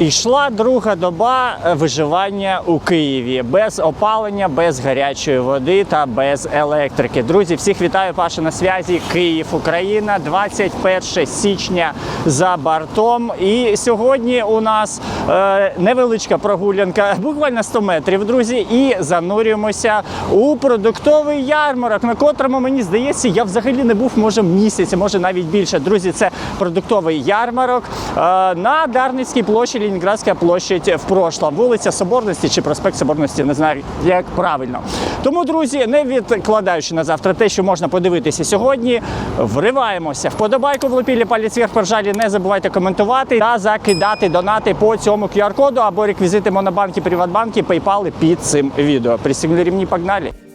Йшла друга доба е, виживання у Києві без опалення, без гарячої води та без електрики. Друзі, всіх вітаю, Паша на зв'язі. Київ, Україна, 21 січня за бортом. І сьогодні у нас е, невеличка прогулянка, буквально 100 метрів, друзі, і занурюємося у продуктовий ярмарок, на котрому мені здається, я взагалі не був може місяць, може навіть більше. Друзі, це продуктовий ярмарок е, на Дарницькій площі, Ленінградська площадь в прошлом. Вулиця Соборності чи проспект Соборності, не знаю, як правильно. Тому, друзі, не відкладаючи на завтра те, що можна подивитися сьогодні, вриваємося. Вподобайку влупілі палець вверх, пожалі, не забувайте коментувати та закидати донати по цьому QR-коду або реквізити Монобанки, Приватбанки, PayPal під цим відео. Пристегнули рівні, погнали!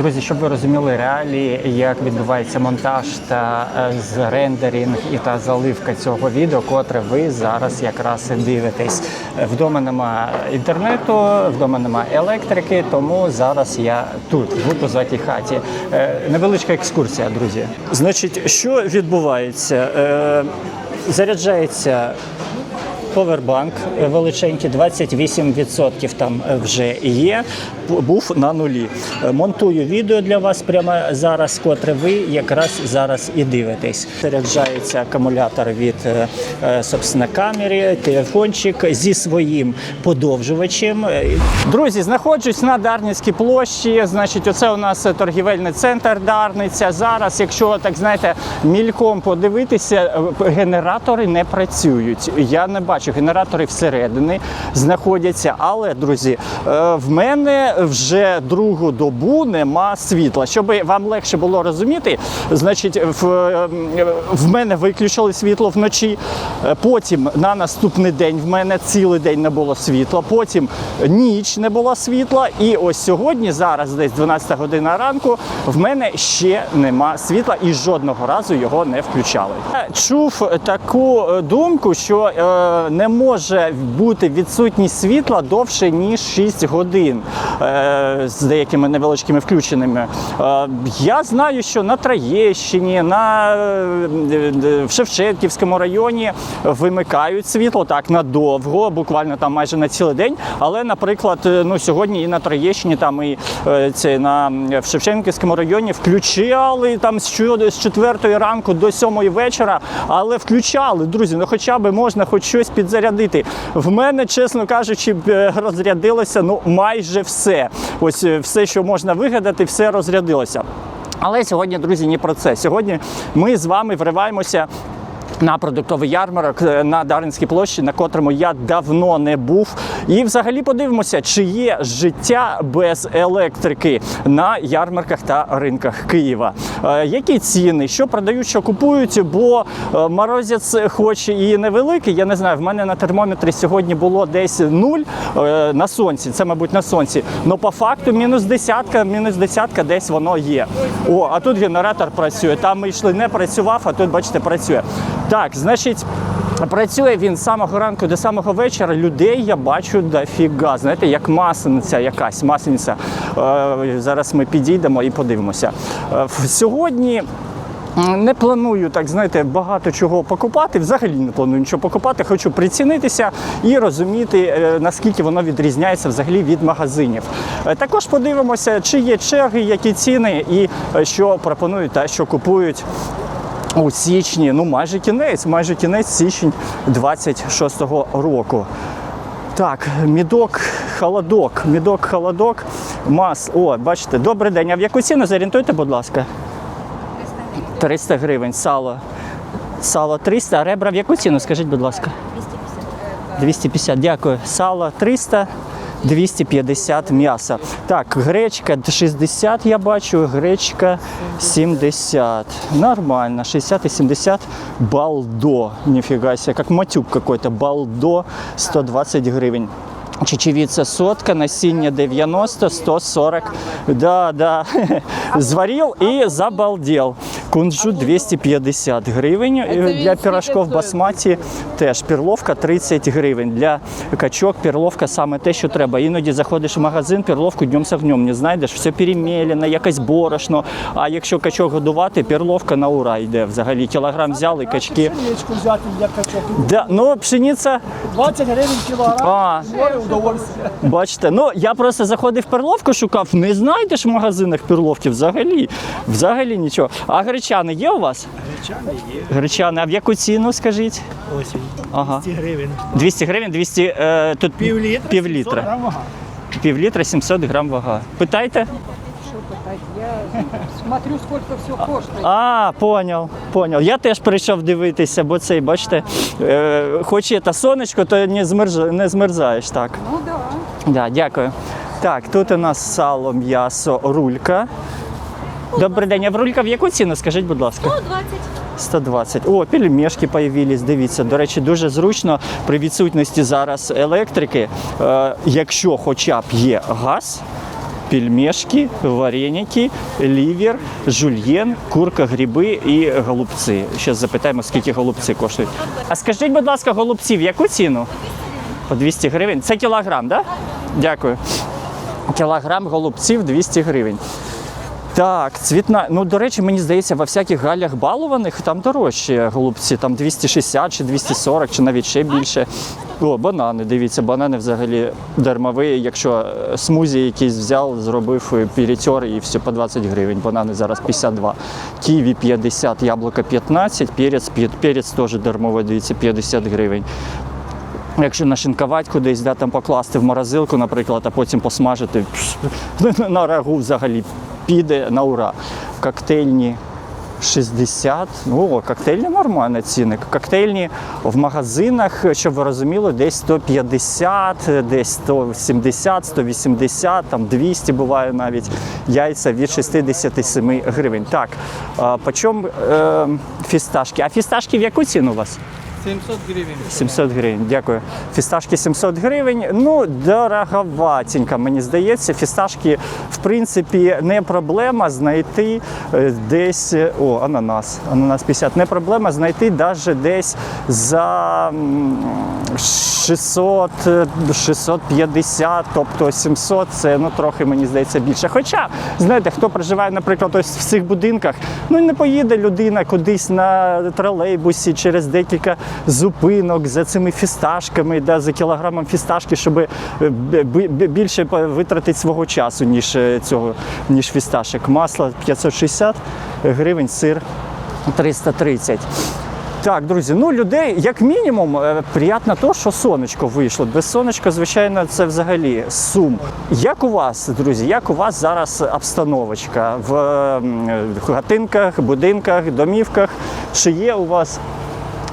Друзі, щоб ви розуміли реалії, як відбувається монтаж та е, з рендеринг і та заливка цього відео, котре ви зараз якраз і дивитесь. Вдома нема інтернету, вдома нема електрики, тому зараз я тут, в позатій хаті. Е, Невеличка екскурсія, друзі. Значить, що відбувається? Е, Заряджається Повербанк е, величенький, 28% там е, вже є. Був на нулі. Е, Монтую відео для вас прямо зараз, котре ви якраз зараз і дивитесь. Заряджається акумулятор від собственно, камери, телефончик зі своїм подовжувачем. Друзі, знаходжусь на Дарницькій площі. Значить, оце у нас торгівельний центр Дарниця. Зараз, якщо так знаєте, мільком подивитися, генератори не працюють. Я не бачу, генератори всередині знаходяться. Але, друзі, е, в мене вже другу добу нема світла. Щоб вам легше було розуміти, значить, в, е, в мене виключили світло вночі. Е, Потім на наступний день в мене цілий день не було світла. Потім ніч не було світла. І ось сьогодні, зараз десь 12 година ранку, в мене ще нема світла і жодного разу його не включали. Чув таку думку, що не може бути відсутність світла довше ніж 6 годин е, з деякими невеличкими включеними. Е, я знаю, що на Троєщині, на е, в Шевченківському районі вимикають світло так надовго, буквально там майже на цілий день. Але, наприклад, ну сьогодні і на Троєщині, там і це на в Шевченківському районі включали там з 4 ранку до 7 вечора, але включали, друзі. Ну хоча б можна хоч щось підзарядити. В мене, чесно кажучи, е, розрядилося ну майже все. Ось е, все, що можна вигадати, все розрядилося. Але сьогодні, друзі, не про це. Сьогодні ми з вами вриваємося. На продуктовий ярмарок е, на Даринській площі, на котрому я давно не був. І взагалі подивимося, чи є життя без електрики на ярмарках та ринках Києва. Е, які ціни, що продають, що купують, бо е, морозець хоч і невеликий, я не знаю, в мене на термометрі сьогодні було десь нуль на сонці, це, мабуть, на сонці. Ну по факту мінус десятка, мінус десятка десь воно є. О, а тут генератор працює. Там ми йшли, не працював, а тут, бачите, працює. Так, значить. Працює він з самого ранку до самого вечора. Людей я бачу дофіга. Знаєте, як маслениця якась маслениця. Е, зараз ми підійдемо і подивимося. Е, сьогодні не планую так, знаєте, багато чого покупати. Взагалі не планую нічого покупати. Хочу прицінитися і розуміти, е, наскільки воно відрізняється взагалі від магазинів. Також подивимося, чи є черги, які ціни і що пропонують та що купують у січні, ну майже кінець, майже кінець січень 26-го року. Так, мідок, холодок, мідок, холодок, мас. О, бачите, добрий день. А в яку ціну зорієнтуйте, будь ласка? 300 гривень. Сало. Сало 300, а ребра в яку ціну? Скажіть, будь ласка. 250, дякую. Сало 300, 250 м'яса. Так, гречка 60 я бачу, гречка 70. Нормально, 60 и 70. Балдо, нифига себе, как матюк какой-то. Балдо 120 гривень. Чечевіця сотка, насіння 90, 140. Да, да. Зварил і забалдел. Кунжут 250 гривень е, для пірашков басматі. Теж перловка 30 гривень. Для качок перловка саме те, що треба. Іноді заходиш в магазин, перловку днем з огнем не знайдеш, все перемелене, якесь борошно. А якщо качок годувати, перловка на ура йде. Взагалі кілограм взяли, качки. Пшеничку взяти для качок. Да, ну пшениця 20 гривень кілограм. А. Море. Бачите, ну я просто заходив в перловку, шукав, не знайдеш в магазинах перловки взагалі. Взагалі нічого. А гречани є у вас? Гречани є. Гречани, а в яку ціну скажіть? Ось він. Ага. 200 гривень. 200 гривень, 200, е, тут Пів літра. Пів 700 літра. грам вага. Пів літра 700 грам вага. Питайте? Я смотрю, сколько все коштует. А, понял, понял. Я теж прийшов дивитися, бо цей, бачите, е, хоч є та сонечко, то не, змерз, не змерзаєш так. Ну да. Да, дякую. Так, тут у нас сало, м'ясо, рулька. Добрий день, а в рулька в яку ціну? Скажіть, будь ласка. 120. 120. О, пельмешки появились. Дивіться. До речі, дуже зручно при відсутності зараз електрики. Е, якщо хоча б є газ, пельмешки, вареники, лівер, жульєн, курка, гриби і голубці. Зараз запитаємо, скільки голубці коштують. А скажіть, будь ласка, голубці в яку ціну? По 200 гривень. Це кілограм, так? Да? Дякую. Кілограм голубців 200 гривень. Так, цвітна. Ну, до речі, мені здається, во всяких галях балованих там дорожчі голубці, там 260 чи 240, чи навіть ще більше. О, банани, дивіться, банани взагалі дармові. Якщо е, смузі якийсь взяв, зробив е, перетер і все по 20 гривень. Банани зараз 52. Ківі 50, яблука 15, перець, перець теж дармовий, дивіться, 50 гривень. Якщо нашинкувати кудись, да, там покласти в морозилку, наприклад, а потім посмажити на рагу взагалі піде на ура. Коктейльні 60. Ну, коктейльні нормальна ціни. Коктейльні в магазинах, щоб ви розуміли, десь 150, десь 170, 180, там 200 буває навіть. Яйця від 67 гривень. Так, а, почем е, фісташки? А фісташки в яку ціну у вас? 700 гривень. 700 гривень, дякую. Фісташки 700 гривень. Ну, дороговатенько, мені здається. Фісташки, в принципі, не проблема знайти е, десь. О, ананас. Ананас 50. Не проблема знайти навіть десь за м, 600, е, 650, тобто 700 це ну трохи мені здається більше. Хоча, знаєте, хто проживає, наприклад, ось в цих будинках, ну не поїде людина кудись на тролейбусі через декілька зупинок за цими фісташками, да, за кілограмом фісташки, щоб е, більше витратити свого часу, ніж е, цього, ніж фісташок. Масло 560 гривень, сир 330. Так, друзі, ну людей, як мінімум, е, приємно то, що сонечко вийшло. Без сонечка, звичайно, це взагалі сум. Як у вас, друзі, як у вас зараз обстановочка в хатинках, будинках, домівках? Чи є у вас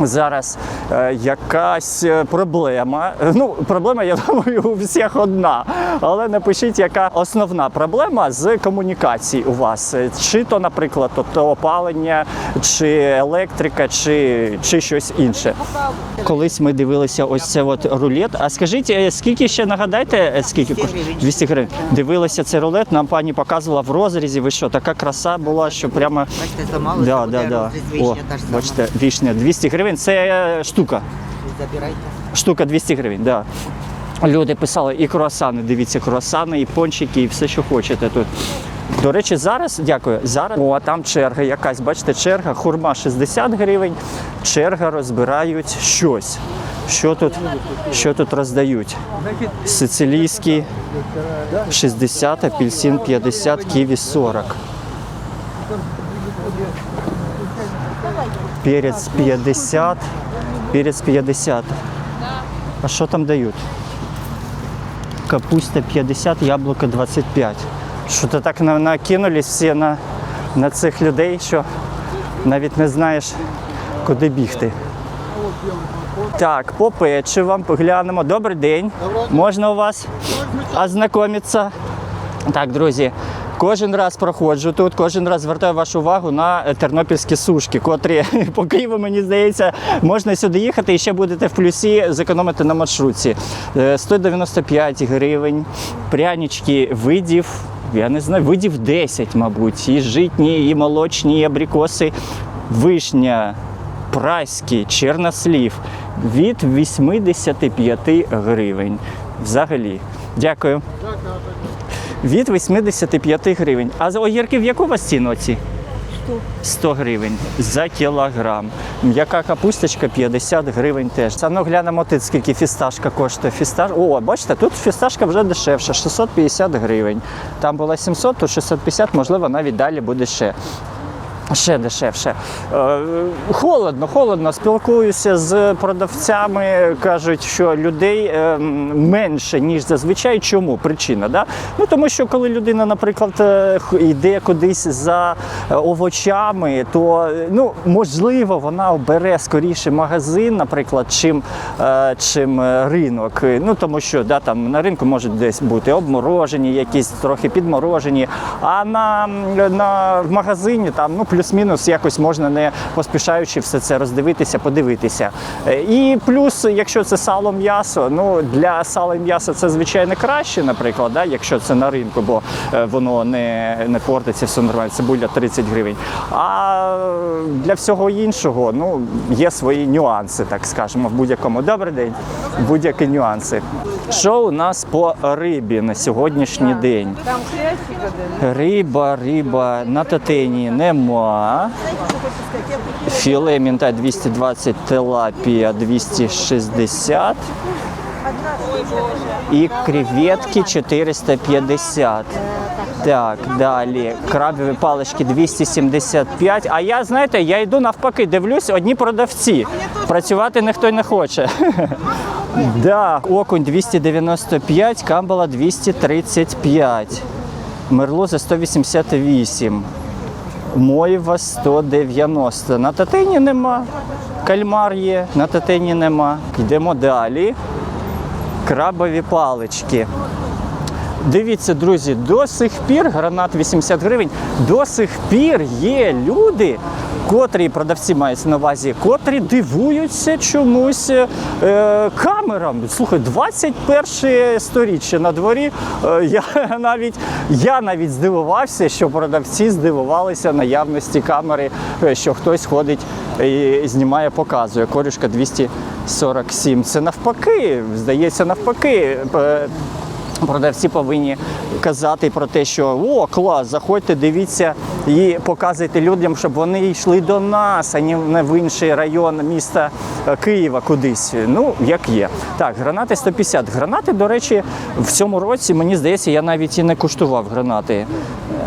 зараз е, якась е, проблема. Е, Ну, проблема, я думаю, у всіх одна. Але напишіть, яка основна проблема з комунікацій у вас. Е, Чи то, наприклад, то, то опалення, чи електрика, чи, чи щось інше. Колись ми дивилися ось це от рулет. А скажіть, скільки ще нагадайте, скільки 200 коштує? гривень. 200 гривень. Дивилися цей рулет, нам пані показувала в розрізі. Ви що, така краса була, що прямо. Бачите, зламалося, Да, да, да. О, бачите, вішня 200 гривень це е, штука. Забирайте. Штука 200 гривень, да. Люди писали і круасани, дивіться, круасани, і пончики, і все, що хочете тут. До речі, зараз, дякую, зараз. О, там черга якась, бачите, черга, хурма 60 гривень, черга розбирають щось. Що тут, що тут роздають? Сицилійський 60, апельсин 50, ківі 40. Перець 50, перець 50. А що там дають? Капуста 50, яблуко 25. Що-то так на- накинулись всі на, на цих людей, що навіть не знаєш, куди бігти. Так, по печивам поглянемо. Добрий день. Можна у вас ознайомитися? Так, друзі, кожен раз проходжу тут, кожен раз звертаю вашу увагу на е, тернопільські сушки, котрі по Києву, мені здається, можна сюди їхати і ще будете в плюсі зекономити на маршрутці. Е, 195 гривень, прянички видів я не знаю, видів 10, мабуть. І житні, і молочні, і абрикоси, вишня, праські, чернослів від 85 гривень. Взагалі. Дякую. Від 85 гривень. А за огірки в яку у вас ціну ці? 100 гривень за кілограм. М'яка капусточка 50 гривень теж. А ну глянемо тут, скільки фісташка коштує. Фісташ... О, бачите, тут фісташка вже дешевша, 650 гривень. Там була 700, то 650, можливо, навіть далі буде ще. Ще дешевше. Е, холодно, холодно. Спілкуюся з продавцями. Кажуть, що людей е, менше, ніж зазвичай. Чому? Причина, да? Ну тому що коли людина, наприклад, е, йде кудись за овочами, то ну можливо вона обере скоріше магазин, наприклад, чим, чим ринок. Ну тому що да, там на ринку можуть десь бути обморожені, якісь трохи підморожені. А на, на в магазині там ну плюс-мінус якось можна не поспішаючи все це роздивитися, подивитися. Е, І плюс, якщо це сало м'ясо, ну для сала і м'яса це звичайно краще, наприклад, да, якщо це на ринку, бо е, воно не, не портиться, все нормально. Цибуля 30 гривень. А для всього іншого ну є свої нюанси, так скажемо, в будь-якому. Добрий день, будь-які нюанси. Що у нас по рибі на сьогоднішній день? Риба, риба на татині нема. Філе мінта 220, тилапія 260. І креветки 450. Так, далі. Крабові палички 275. А я, знаєте, я йду навпаки, дивлюсь, одні продавці. Працювати ніхто не хоче. Да, окунь 295, камбала 235. Мерлоза 188. Мойва 190. На татині нема. Кальмар є, на татині нема. Йдемо далі. Крабові палички. Дивіться, друзі, до сих пір гранат 80 гривень. До сих пір є люди, котрі продавці мають на увазі, котрі дивуються чомусь е, камерам. Слухай, 21 сторіччя на дворі. Е, я навіть я навіть здивувався, що продавці здивувалися наявності камери, е, що хтось ходить і знімає, показує. Корюшка 247. Це навпаки, здається, навпаки. Продавці повинні казати про те, що о, клас, заходьте, дивіться і показуйте людям, щоб вони йшли до нас, а не в інший район міста е, Києва кудись. Ну, як є. Так, гранати 150. Гранати, до речі, в цьому році, мені здається, я навіть і не куштував гранати.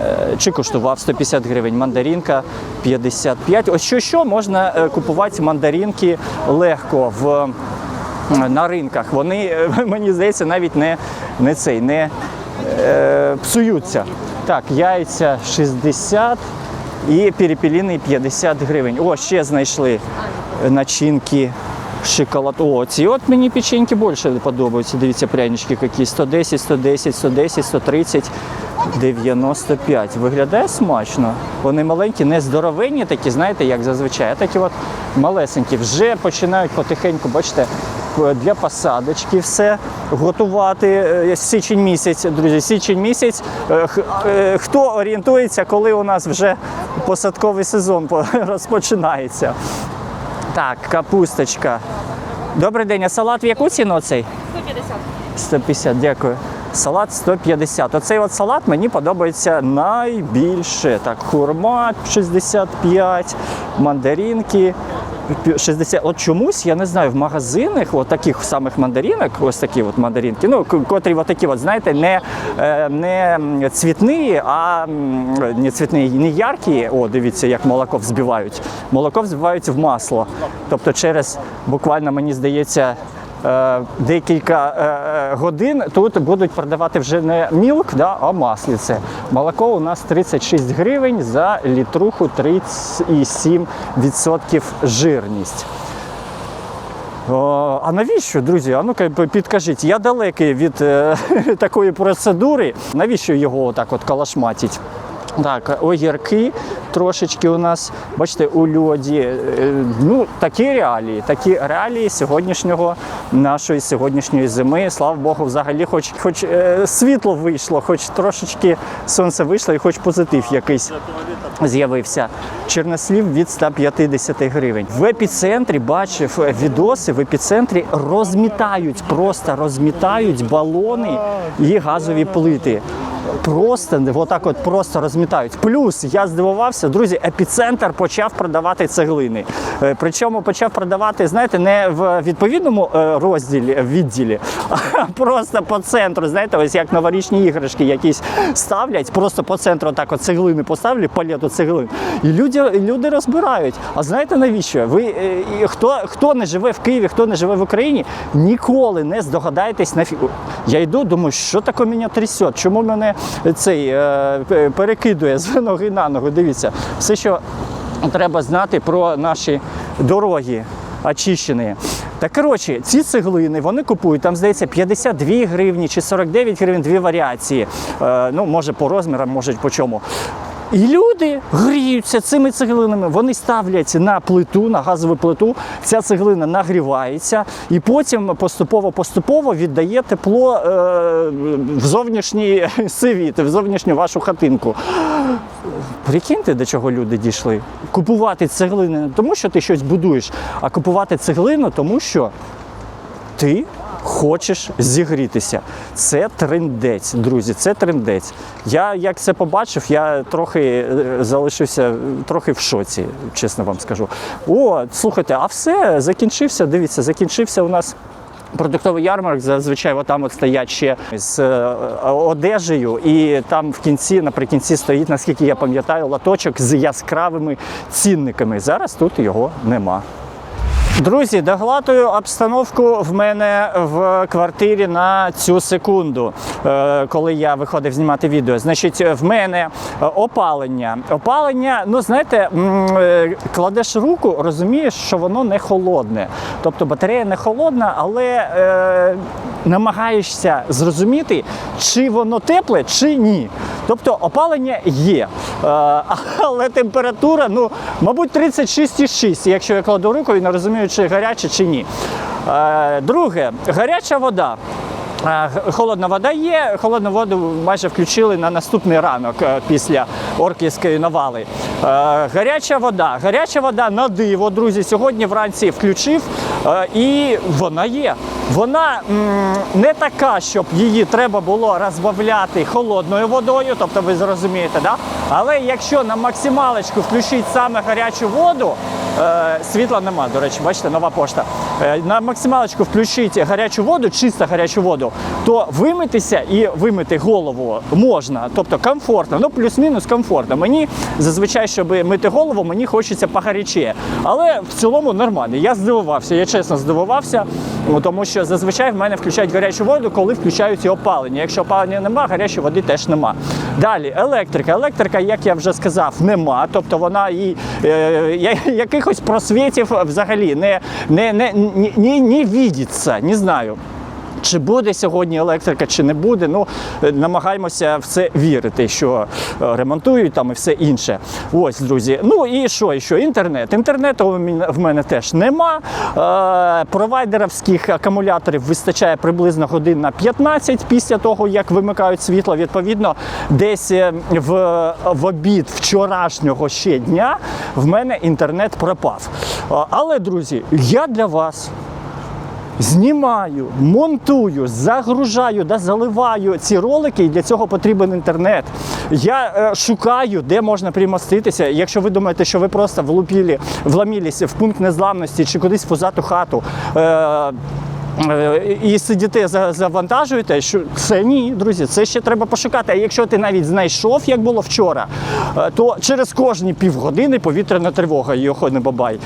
Е, Чи куштував 150 гривень, мандаринка 55. Ось що що можна е, купувати мандаринки легко в на ринках. Вони, е, мені здається, навіть не, не цей, не е, псуються. Так, яйця 60 і перепіліний 50 гривень. О, ще знайшли начинки. Шоколад. О, ці от мені печеньки більше подобаються. Дивіться, прянички які. 110, 110, 110, 130, 95. Виглядає смачно. Вони маленькі, не здоровенні такі, знаєте, як зазвичай, а такі от малесенькі. Вже починають потихеньку, бачите, для посадочки все готувати. Е, Січень місяць, друзі, січень місяць. Е, е, Хто орієнтується, коли у нас вже посадковий сезон розпочинається? Так, капусточка. Добрий день, а салат в яку ціну цей? 150. 150, дякую. Салат 150. Оцей от салат мені подобається найбільше. Так, хурма 65, мандаринки 60. От чомусь, я не знаю, в магазинах от таких самих мандарінок, ось такі от мандарінки, ну, котрі от такі, от, знаєте, не, е, не цвітні, а не цвітні, не яркі. О, дивіться, як молоко взбивають. Молоко взбивають в масло. Тобто через буквально, мені здається, декілька е, е, годин тут будуть продавати вже не мілк, да, а масліце. Молоко у нас 36 гривень за літруху 37% жирність. А навіщо, друзі? А ну-ка підкажіть, я далекий від е, такої процедури. Навіщо його отак от калашматить? Так, огірки трошечки у нас, бачите, у льоді. Е, Ну, такі реалії, такі реалії сьогоднішнього нашої сьогоднішньої зими. Слава Богу, взагалі, хоч, хоч е, світло вийшло, хоч трошечки сонце вийшло і хоч позитив якийсь з'явився. Чорнослів від 150 гривень. В епіцентрі бачив е, відоси, в епіцентрі розмітають, просто розмітають балони і газові плити. Просто отак от просто розмітають. Плюс я здивувався, друзі, епіцентр почав продавати цеглини. Е, Причому почав продавати, знаєте, не в відповідному е, розділі відділі, а просто по центру. Знаєте, ось як новорічні іграшки якісь ставлять, просто по центру так от цеглини поставлять, палету цеглин. І люди, люди розбирають. А знаєте навіщо? Ви е, хто, хто не живе в Києві, хто не живе в Україні, ніколи не здогадаєтесь на Я йду, думаю, що таке мене трясет? Чому мене цей е, перекидує з ноги на ногу? Дивіться, все, що треба знати про наші дороги очищені. Та коротше, ці цеглини вони купують, там здається 52 гривні чи 49 гривень, дві варіації. Е, ну, може по розмірам, може по чому. І люди гріються цими цеглинами. Вони ставлять на плиту, на газову плиту. Ця цеглина нагрівається, і потім поступово-поступово віддає тепло е, в зовнішній світ, в зовнішню вашу хатинку. Прикиньте, до чого люди дійшли. Купувати цеглини не тому, що ти щось будуєш, а купувати цеглину, тому що ти хочеш зігрітися. Це трендець, друзі, це трендець. Я як це побачив, я трохи е, залишився трохи в шоці, чесно вам скажу. О, слухайте, а все, закінчився. Дивіться, закінчився у нас. Продуктовий ярмарок зазвичай отам от стоять ще з е, одежею, і там в кінці, наприкінці стоїть, наскільки я пам'ятаю, латочок з яскравими цінниками. Зараз тут його нема. Друзі, доглатую обстановку в мене в квартирі на цю секунду, е, коли я виходив знімати відео. Значить, в мене е, опалення. Опалення, ну знаєте, е, кладеш руку, розумієш, що воно не холодне. Тобто батарея не холодна, але е, намагаєшся зрозуміти, чи воно тепле, чи ні. Тобто опалення є, е, але температура, ну, мабуть, 36,6, якщо я кладу руку і не розумію, чи гаряче, чи ні. Е, Друге, гаряча вода. Е, Холодна вода є. Холодну воду майже включили на наступний ранок е, після орківської навали. Гаряча вода. Гаряча вода на диво, друзі. Сьогодні вранці включив і вона є. Вона не така, щоб її треба було розбавляти холодною водою, тобто ви зрозумієте, да? але якщо на максималочку включити саме гарячу воду, е, світла нема, до речі, бачите, нова пошта. Е, на максималочку включіть гарячу воду, чисто гарячу воду, то вимитися і вимити голову можна, тобто комфортно, ну плюс-мінус комфортно. Мені зазвичай, щоб мити голову, мені хочеться погаряче. Але в цілому нормально. Я здивувався, я чесно здивувався, тому що зазвичай в мене включають гарячу воду, коли включають і опалення. Якщо опалення нема, гарячої води теж нема. Далі електрика. Електрика, як я вже сказав, нема. Тобто вона і е, якихось просвітів взагалі не, не, не, не, не, не відіться, не знаю. Чи буде сьогодні електрика, чи не буде. Ну е, намагаємося в це вірити, що е, ремонтують там і все інше. Ось, друзі. Ну і що, і що? Інтернет. Інтернету в мене теж нема. Е, провайдерівських акумуляторів вистачає приблизно годин на 15 після того, як вимикають світло. Відповідно, десь е, в, в обід вчорашнього ще дня в мене інтернет пропав. Але, друзі, я для вас знімаю, монтую, загружаю, да, заливаю ці ролики, і для цього потрібен інтернет. Я е, шукаю, де можна примоститися. Якщо ви думаєте, що ви просто влупілі, вломились в пункт незламності чи кудись в позату хату. Е, і сидіти за- завантажуєте, що це ні, друзі, це ще треба пошукати. А якщо ти навіть знайшов, як було вчора, е, то через кожні півгодини повітряна тривога, його не бабай.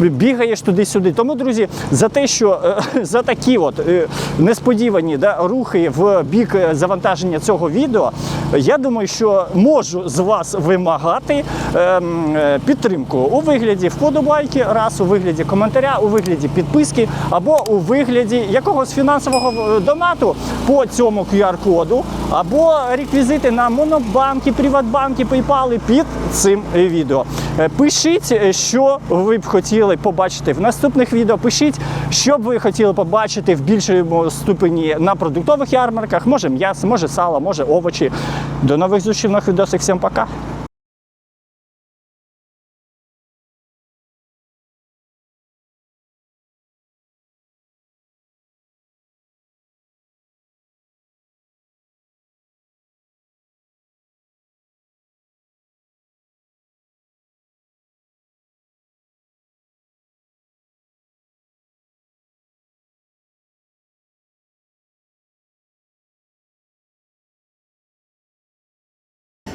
Бігаєш туди-сюди. Тому, друзі, за те, що е, за такі от е, несподівані да, рухи в бік е, завантаження цього відео, я думаю, що можу з вас вимагати ем, е, підтримку у вигляді вподобайки, раз у вигляді коментаря, у вигляді підписки або у вигляді вигляді якогось фінансового е, донату по цьому QR-коду або реквізити на монобанки, приватбанки, PayPal під цим відео. Е, Пишіть, е, що ви б хотіли побачити в наступних відео. Пишіть, що б ви хотіли побачити в більшому ступені на продуктових ярмарках. Може м'ясо, може сало, може овочі. До нових зустрічей в відосах. Всім пока.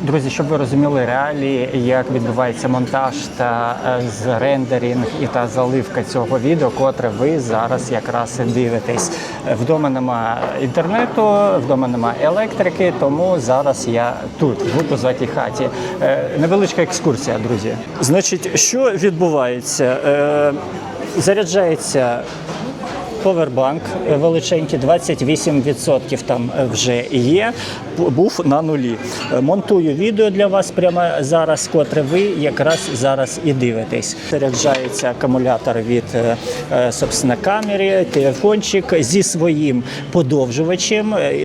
Друзі, щоб ви розуміли реалії, як відбувається монтаж та е, з рендеринг і та заливка цього відео, котре ви зараз якраз і дивитесь. Вдома нема інтернету, вдома нема електрики, тому зараз я тут, в позатій хаті. Е, Невеличка екскурсія, друзі. Значить, що відбувається? Е, Заряджається Повербанк величенький, 28% там вже є. Був на нулі. Монтую відео для вас прямо зараз, котре ви якраз зараз і дивитесь. Заряджається акумулятор від е, е, собственно, камери, телефончик зі своїм подовжувачем. Е,